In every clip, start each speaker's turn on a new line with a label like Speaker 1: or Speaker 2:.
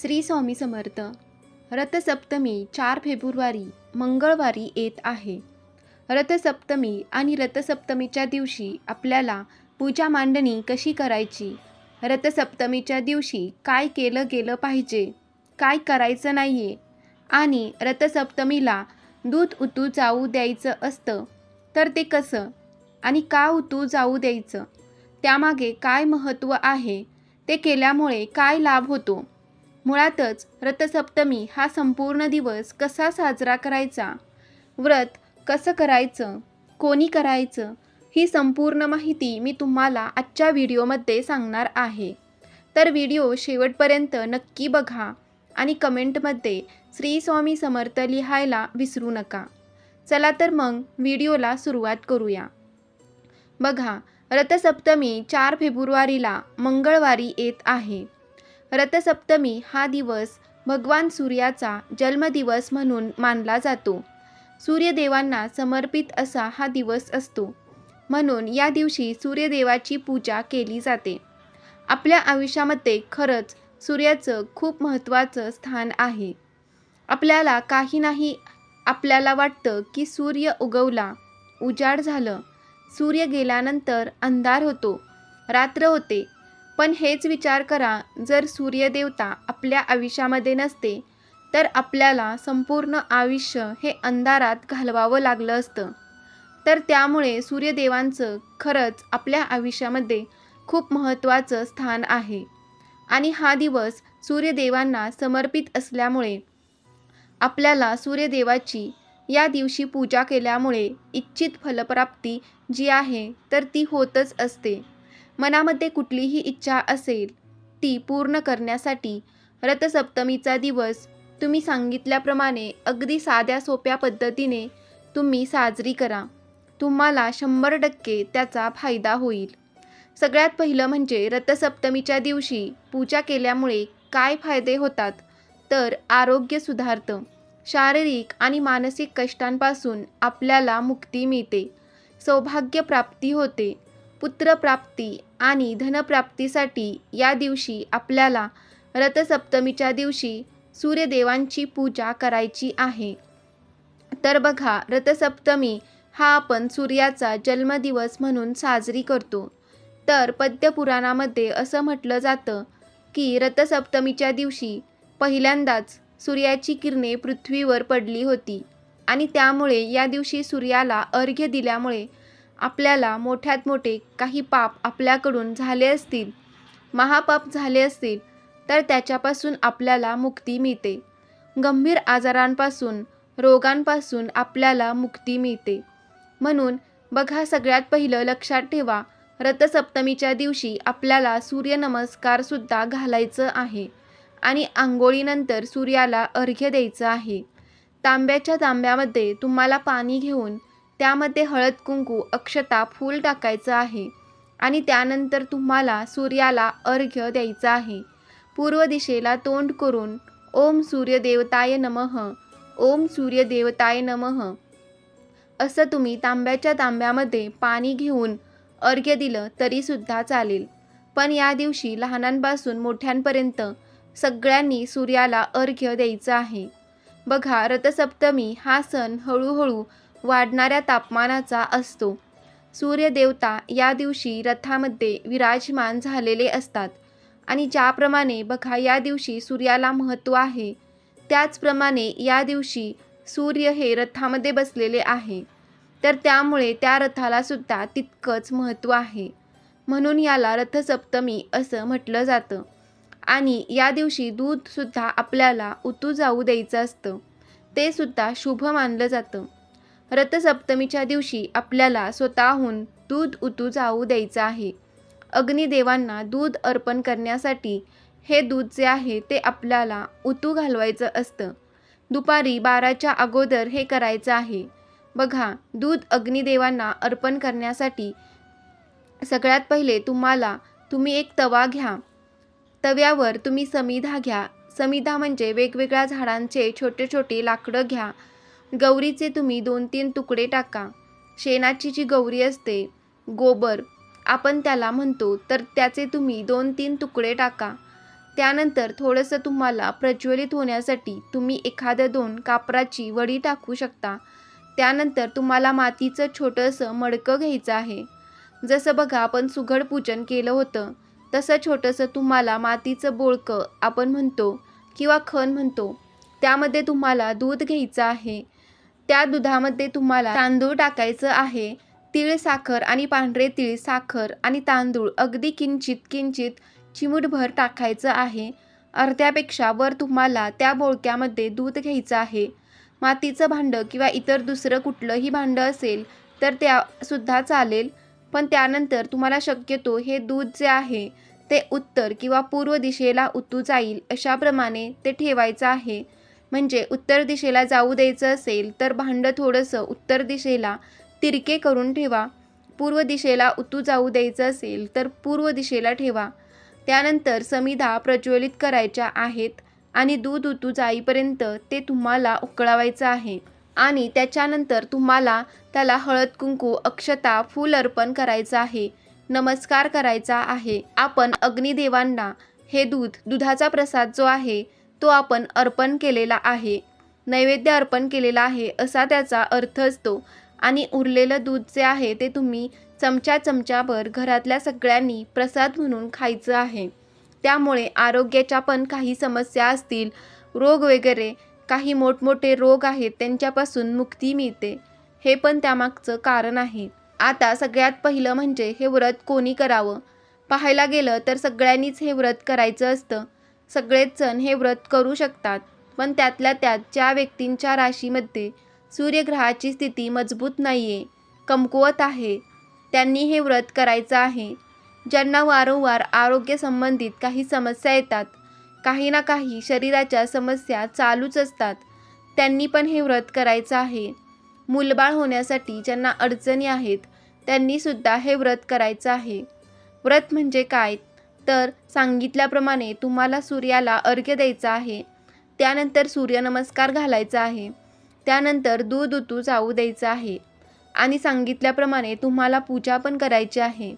Speaker 1: श्री स्वामी समर्थ. रथसप्तमी चार फेब्रुवारी मंगळवारी येत आहे. रथसप्तमी आणि रथसप्तमीच्या दिवशी आपल्याला पूजा मांडणी कशी करायची? रथसप्तमीच्या दिवशी काय केलं गेलं पाहिजे? काय करायचं नाही आहे आणि रथसप्तमीला दूध उतू जाऊ द्यायचं असतं तर ते कसं? आणि का उतू जाऊ द्यायचं? त्यामागे काय महत्त्व आहे? ते केल्यामुळे काय लाभ होतो? मुळातच रथसप्तमी हा संपूर्ण दिवस कसा साजरा करायचा? व्रत कसं करायचं? कोणी करायचं? ही संपूर्ण माहिती मी तुम्हाला आजच्या व्हिडिओमध्ये सांगणार आहे. तर व्हिडिओ शेवटपर्यंत नक्की बघा आणि कमेंटमध्ये श्री स्वामी समर्थ लिहायला विसरू नका. चला तर मग व्हिडिओला सुरुवात करूया. बघा रथसप्तमी चार फेब्रुवारीला मंगळवारी येत आहे. रथसप्तमी हा दिवस भगवान सूर्याचा जन्मदिवस म्हणून मानला जातो. सूर्यदेवांना समर्पित असा हा दिवस असतो. म्हणून या दिवशी सूर्यदेवाची पूजा केली जाते. आपल्या आयुष्यामध्ये खरंच सूर्याचं खूप महत्त्वाचं स्थान आहे. आपल्याला काही नाही आपल्याला वाटतं की सूर्य उगवला. उजाड झालं. सूर्य गेल्यानंतर अंधार होतो. रात्र होते. पण हेच विचार करा जर सूर्यदेवता आपल्या आयुष्यामध्ये नसते तर आपल्याला संपूर्ण आयुष्य हे अंधारात घालवावं लागलं असतं. तर त्यामुळे सूर्यदेवांचं खरंच आपल्या आयुष्यामध्ये खूप महत्त्वाचं स्थान आहे. आणि हा दिवस सूर्यदेवांना समर्पित असल्यामुळे आपल्याला सूर्यदेवाची या दिवशी पूजा केल्यामुळे इच्छित फलप्राप्ती जी आहे तर ती होतच असते. मनामध्ये कुठलीही इच्छा असेल ती पूर्ण करण्यासाठी रथसप्तमीचा दिवस तुम्ही सांगितल्याप्रमाणे अगदी साध्या सोप्या पद्धतीने तुम्ही साजरी करा. तुम्हाला शंभर टक्के त्याचा फायदा होईल. सगळ्यात पहिलं म्हणजे रथसप्तमीच्या दिवशी पूजा केल्यामुळे काय फायदे होतात? तर आरोग्य सुधारतं. शारीरिक आणि मानसिक कष्टांपासून आपल्याला मुक्ती मिळते. सौभाग्य प्राप्ती होते. पुत्रप्राप्ती आणि धनप्राप्तीसाठी या दिवशी आपल्याला रथसप्तमीच्या दिवशी सूर्यदेवांची पूजा करायची आहे. तर बघा रथसप्तमी हा आपण सूर्याचा जन्मदिवस म्हणून साजरी करतो. तर पद्यपुराणामध्ये असं म्हटलं जातं की रथसप्तमीच्या दिवशी पहिल्यांदाच सूर्याची किरणे पृथ्वीवर पडली होती आणि त्यामुळे या दिवशी सूर्याला अर्घ्य दिल्यामुळे आपल्याला मोठ्यात मोठे काही पाप आपल्याकडून झाले असतील महापाप झाले असतील तर त्याच्यापासून आपल्याला मुक्ती मिळते. गंभीर आजारांपासून रोगांपासून आपल्याला मुक्ती मिळते. म्हणून बघा सगळ्यात पहिलं लक्षात ठेवा रथसप्तमीच्या दिवशी आपल्याला सूर्यनमस्कारसुद्धा घालायचं आहे आणि आंघोळीनंतर सूर्याला अर्घ्य द्यायचं आहे. तांब्याच्या तांब्यामध्ये तुम्हाला पाणी घेऊन त्यामध्ये हळद कुंकू अक्षता फूल टाकायचं आहे. आणि त्यानंतर तुम्हाला सूर्याला अर्घ्य द्यायचं आहे. पूर्व दिशेला तोंड करून ओम सूर्यदेवताय नमः ओम सूर्यदेवताय नमः. असं तुम्ही तांब्याच्या तांब्यामध्ये पाणी घेऊन अर्घ्य दिलं तरीसुद्धा चालेल. पण या दिवशी लहानांपासून मोठ्यांपर्यंत सगळ्यांनी सूर्याला अर्घ्य द्यायचं आहे. बघा रथसप्तमी हा सण हळूहळू वाढणाऱ्या तापमानाचा असतो. सूर्यदेवता या दिवशी रथामध्ये विराजमान झालेले असतात. आणि ज्याप्रमाणे बघा या दिवशी सूर्याला महत्त्व आहे त्याचप्रमाणे या दिवशी सूर्य हे रथामध्ये बसलेले आहे. तर त्यामुळे त्या रथाला सुद्धा तितकंच महत्त्व आहे. म्हणून याला रथसप्तमी असं म्हटलं जातं. आणि या दिवशी दूधसुद्धा आपल्याला उतू जाऊ द्यायचं असतं. ते सुद्धा शुभ मानलं जातं. रथसप्तमीच्या दिवशी आपल्याला स्वतःहून दूध उतू जाऊ द्यायचं आहे. अग्निदेवांना दूध अर्पण करण्यासाठी हे दूध जे आहे ते आपल्याला उतू घालवायचं असतं. दुपारी बाराच्या अगोदर हे करायचं आहे. बघा दूध अग्निदेवांना अर्पण करण्यासाठी सगळ्यात पहिले तुम्हाला तुम्ही एक तवा घ्या. तव्यावर तुम्ही समिधा घ्या. समिधा म्हणजे वेगवेगळ्या झाडांचे छोटे छोटे लाकडं घ्या. गौरीचे तुम्ही दोन तीन तुकडे टाका. शेणाची जी गौरी असते गोबर आपण त्याला म्हणतो तर त्याचे तुम्ही दोन तीन तुकडे टाका. त्यानंतर थोडंसं तुम्हाला प्रज्वलित होण्यासाठी तुम्ही एखाद्या दोन कापराची वडी टाकू शकता. त्यानंतर तुम्हाला मातीचं छोटंसं मडकं घ्यायचं आहे. जसं बघा आपण सुघड पूजन केलं होतं तसं छोटंसं तुम्हाला मातीचं बोळकं आपण म्हणतो किंवा खण म्हणतो त्यामध्ये तुम्हाला दूध घ्यायचं आहे. त्या दुधामध्ये तुम्हाला तांदूळ टाकायचं आहे. तीळ साखर आणि पांढरे तीळ साखर आणि तांदूळ अगदी किंचित किंचित चिमूटभर टाकायचं आहे. अर्ध्यापेक्षा वर तुम्हाला त्या बोळक्यामध्ये दूध घ्यायचं आहे. मातीचं भांडं किंवा इतर दुसरं कुठलंही भांडं असेल तर त्यासुद्धा चालेल. पण त्यानंतर तुम्हाला शक्यतो हे दूध जे आहे ते उत्तर किंवा पूर्व दिशेला उतू जाईल अशाप्रमाणे ते ठेवायचं आहे. म्हणजे उत्तर दिशेला जाऊ द्यायचं असेल तर भांडं थोडंसं उत्तर दिशेला तिरके करून ठेवा. पूर्व दिशेला उतू जाऊ द्यायचं असेल तर पूर्व दिशेला ठेवा. त्यानंतर समिधा प्रज्वलित करायच्या आहेत आणि दूध उतू जाईपर्यंत ते तुम्हाला उकळवायचं आहे आणि त्याच्यानंतर तुम्हाला त्याला हळद कुंकू अक्षता फूल अर्पण करायचं आहे. नमस्कार करायचा आहे. आपण अग्निदेवांना हे दूध दुधाचा प्रसाद जो आहे तो आपण अर्पण केलेला आहे. नैवेद्य अर्पण केलेला आहे असा त्याचा अर्थ असतो. आणि उरलेलं दूध जे आहे ते तुम्ही चमचा चमचाभर घरातल्या सगळ्यांनी प्रसाद म्हणून खायचं आहे. त्यामुळे आरोग्याच्या पण काही समस्या असतील. रोग वगैरे काही मोठमोठे रोग आहेत त्यांच्यापासून मुक्ती मिळते. हे पण त्यामागचं कारण आहे. आता सगळ्यात पहिलं म्हणजे हे व्रत कोणी करावं? पाहायला गेलं तर सगळ्यांनीच हे व्रत करायचं असतं. सगळेच जण हे व्रत करू शकतात. पण त्यातल्या त्यात ज्या व्यक्तींच्या राशीमध्ये सूर्यग्रहाची स्थिती मजबूत नाही आहे कमकुवत आहे त्यांनी हे व्रत करायचं आहे. ज्यांना वारंवार आरोग्यसंबंधित काही समस्या येतात काही ना काही शरीराच्या समस्या चालूच असतात. त्यांनी पण हे व्रत करायचं आहे. मूलबाळ होण्यासाठी ज्यांना अडचणी आहेत त्यांनीसुद्धा हे व्रत करायचं आहे. व्रत म्हणजे काय? तर सांगितल्याप्रमाणे तुम्हाला सूर्याला अर्घ्य द्यायचा आहे. त्यानंतर सूर्यनमस्कार घालायचा आहे. त्यानंतर दूध उतू जाऊ द्यायचं आहे. आणि सांगितल्याप्रमाणे तुम्हाला पूजा पण करायची आहे.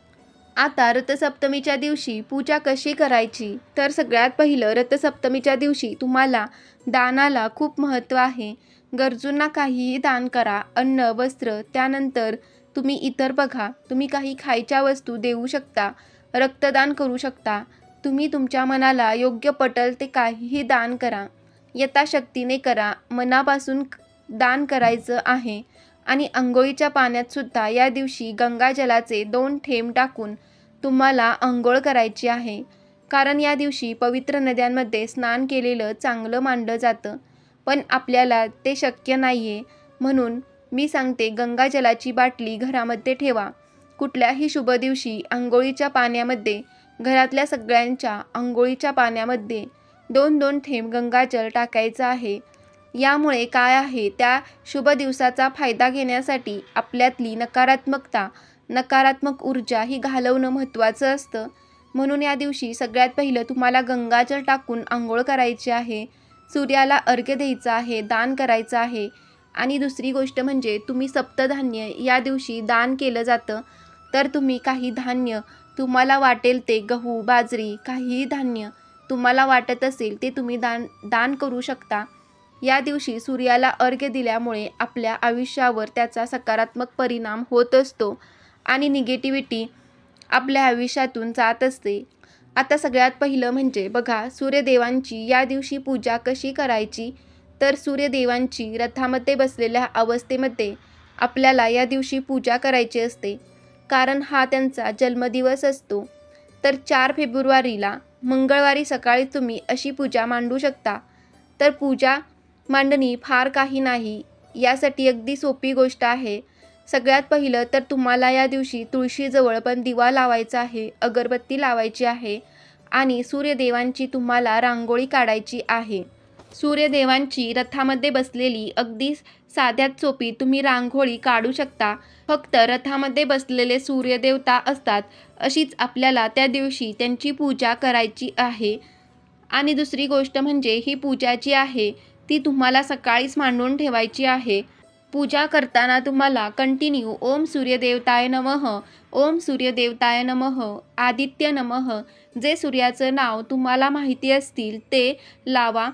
Speaker 1: आता रथसप्तमीच्या दिवशी पूजा कशी करायची? तर सगळ्यात पहिलं रथसप्तमीच्या दिवशी तुम्हाला दानाला खूप महत्त्व आहे. गरजूंना काहीही दान करा अन्न वस्त्र त्यानंतर तुम्ही इतर बघा. तुम्ही काही खायच्या वस्तू देऊ शकता. रक्तदान करू शकता. तुम्ही तुमच्या मनाला योग्य पटल ते काहीही दान करा. यथाशक्तीने करा. मनापासून दान करायचं आहे. आणि आंघोळीच्या पाण्यातसुद्धा या दिवशी गंगाजलाचे दोन थेंब टाकून तुम्हाला आंघोळ करायची आहे. कारण या दिवशी पवित्र नद्यांमध्ये स्नान केलेलं चांगलं मानलं जातं. पण आपल्याला ते शक्य नाही आहे म्हणून मी सांगते गंगाजलाची बाटली घरामध्ये ठेवा. कुठल्याही शुभ दिवशी आंघोळीच्या पाण्यामध्ये घरातल्या सगळ्यांच्या आंघोळीच्या पाण्यामध्ये दोन दोन थेंब गंगाजल टाकायचं आहे. यामुळे काय आहे त्या शुभ दिवसाचा फायदा घेण्यासाठी आपल्यातली नकारात्मकता नकारात्मक ऊर्जा ही घालवणं महत्त्वाचं असतं. म्हणून या दिवशी सगळ्यात पहिलं तुम्हाला गंगाजल टाकून आंघोळ करायची आहे सूर्याला अर्घ्य द्यायचं आहे दान करायचं आहे. आणि दुसरी गोष्ट म्हणजे तुम्ही सप्तधान्य या दिवशी दान केलं जातं. तर तुम्ही काही धान्य तुम्हाला वाटेल ते गहू बाजरी काहीही धान्य तुम्हाला वाटत असेल ते तुम्ही दान दान करू शकता. या दिवशी सूर्याला अर्घ्य दिल्यामुळे आपल्या आयुष्यावर त्याचा सकारात्मक परिणाम होत असतो आणि निगेटिव्हिटी आपल्या आयुष्यातून जात असते. आता सगळ्यात पहिलं म्हणजे बघा सूर्यदेवांची या दिवशी पूजा कशी करायची? तर सूर्यदेवांची रथामध्ये बसलेल्या अवस्थेमध्ये आपल्याला या दिवशी पूजा करायची असते. कारण हा त्यांचा जन्मदिवस असतो. तर चार फेब्रुवारीला मंगळवारी सकाळी तुम्ही अशी पूजा मांडू शकता. तर पूजा मांडणी फार काही नाही यासाठी अगदी सोपी गोष्ट आहे. सगळ्यात पहिलं तर तुम्हाला या दिवशी तुळशीजवळ पण दिवा लावायचा आहे अगरबत्ती लावायची आहे आणि सूर्यदेवांची तुम्हाला रांगोळी काढायची आहे. सूर्यदेवांची रथामध्ये बसलेली अगदी साध्यात सोपी तुम्ही रांगोळी काढू शकता. फक्त रथामध्ये बसलेले सूर्यदेवता असतात अशीच आपल्याला त्या दिवशी त्यांची पूजा करायची आहे. आणि दुसरी गोष्ट म्हणजे ही पूजा जी आहे ती तुम्हाला सकाळीच मांडून ठेवायची आहे. पूजा करताना तुम्हाला कंटिन्यू ओम सूर्यदेवताय नमः ओम सूर्यदेवताय नमः आदित्य नमः जे सूर्याचं नाव तुम्हाला माहिती असतील ते लावा.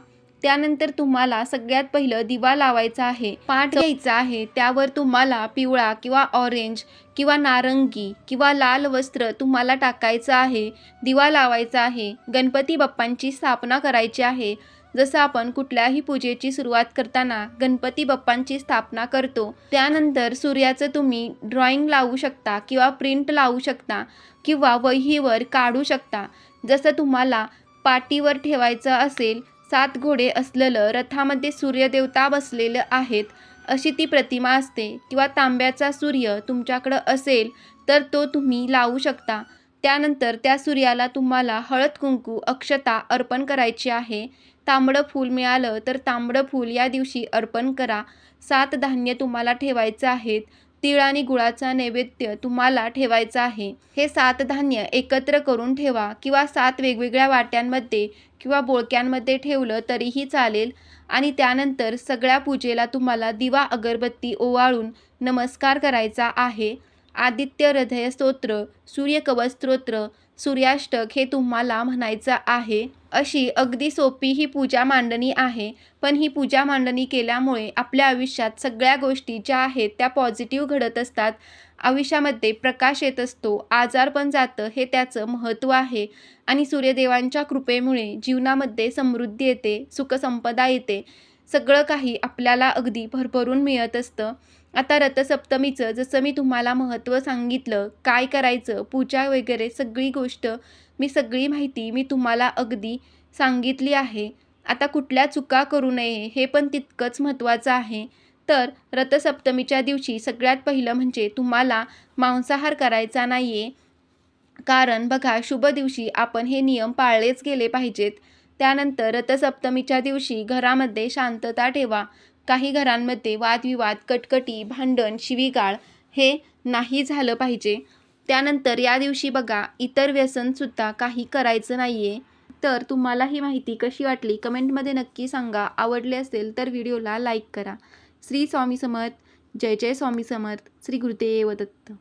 Speaker 1: त्यानंतर तुम्हाला सगळ्यात पहिलं दिवा लावायचा आहे. पाठ घ्यायचा आहे. त्यावर तुम्हाला पिवळा किंवा ऑरेंज किंवा नारंगी किंवा लाल वस्त्र तुम्हाला टाकायचं आहे. दिवा लावायचा आहे. गणपती बाप्पांची स्थापना करायची आहे. जसं आपण कुठल्याही पूजेची सुरुवात करताना गणपती बाप्पांची स्थापना करतो. त्यानंतर सूर्याचं तुम्ही ड्रॉइंग लावू शकता किंवा प्रिंट लावू शकता किंवा वहीवर काढू शकता. जसं तुम्हाला पाटीवर ठेवायचं असेल सात घोडे असलेलं रथामध्ये सूर्यदेवता बसलेलं आहेत. अशी ती प्रतिमा असते किंवा तांब्याचा सूर्य तुमच्याकडं असेल तर तो तुम्ही लावू शकता. त्यानंतर त्या सूर्याला तुम्हाला हळद कुंकू अक्षता अर्पण करायची आहे. तांबडं फूल मिळालं तर तांबडं फूल या दिवशी अर्पण करा. सात धान्य तुम्हाला ठेवायचं आहेत. तीळ आणि गुळाचा नैवेद्य तुम्हाला ठेवायचा आहे. हे सात धान्य एकत्र करून ठेवा किंवा सात वेगवेगळ्या वाट्यांमध्ये किंवा बोळक्यांमध्ये ठेवलं तरीही चालेल. आणि त्यानंतर सगळ्या पूजेला तुम्हाला दिवा अगरबत्ती ओवाळून नमस्कार करायचा आहे. आदित्य हृदय स्तोत्र सूर्यकवच स्तोत्र सूर्याष्टक हे तुम्हाला म्हणायचं आहे. अशी अगदी सोपी ही पूजा मांडणी आहे. पण ही पूजा मांडणी केल्यामुळे आपल्या आयुष्यात सगळ्या गोष्टी ज्या आहेत त्या पॉझिटिव्ह घडत असतात. आयुष्यामध्ये प्रकाश येत असतो आजार पण जातं हे त्याचं महत्त्व आहे. आणि सूर्यदेवांच्या कृपेमुळे जीवनामध्ये समृद्धी येते सुखसंपदा येते. सगळं काही आपल्याला अगदी भरभरून मिळत असतं. आता रथसप्तमीचं जसं मी तुम्हाला महत्त्व सांगितलं काय करायचं पूजा वगैरे सगळी गोष्ट मी सगळी माहिती मी तुम्हाला अगदी सांगितली आहे. आता कुठल्या चुका करू नये हे पण तितकंच महत्त्वाचं आहे. तर रथसप्तमीच्या दिवशी सगळ्यात पहिलं म्हणजे तुम्हाला मांसाहार करायचा नाही आहे कारण बघा शुभ दिवशी आपण हे नियम पाळलेच गेले पाहिजेत. त्यानंतर रथसप्तमीच्या दिवशी घरामध्ये शांतता ठेवा. काही घरांमध्ये वादविवाद कटकटी भांडण शिवीगाळ हे नाही झालं पाहिजे. त्यानंतर या दिवशी बघा इतर व्यसनसुद्धा काही करायचं नाही आहे तर तुम्हाला ही माहिती कशी वाटली? कमेंटमध्ये नक्की सांगा. आवडले असेल तर व्हिडिओला लाईक करा. श्री स्वामी समर्थ. जय जय स्वामी समर्थ. श्री गुरुदेव दत्त.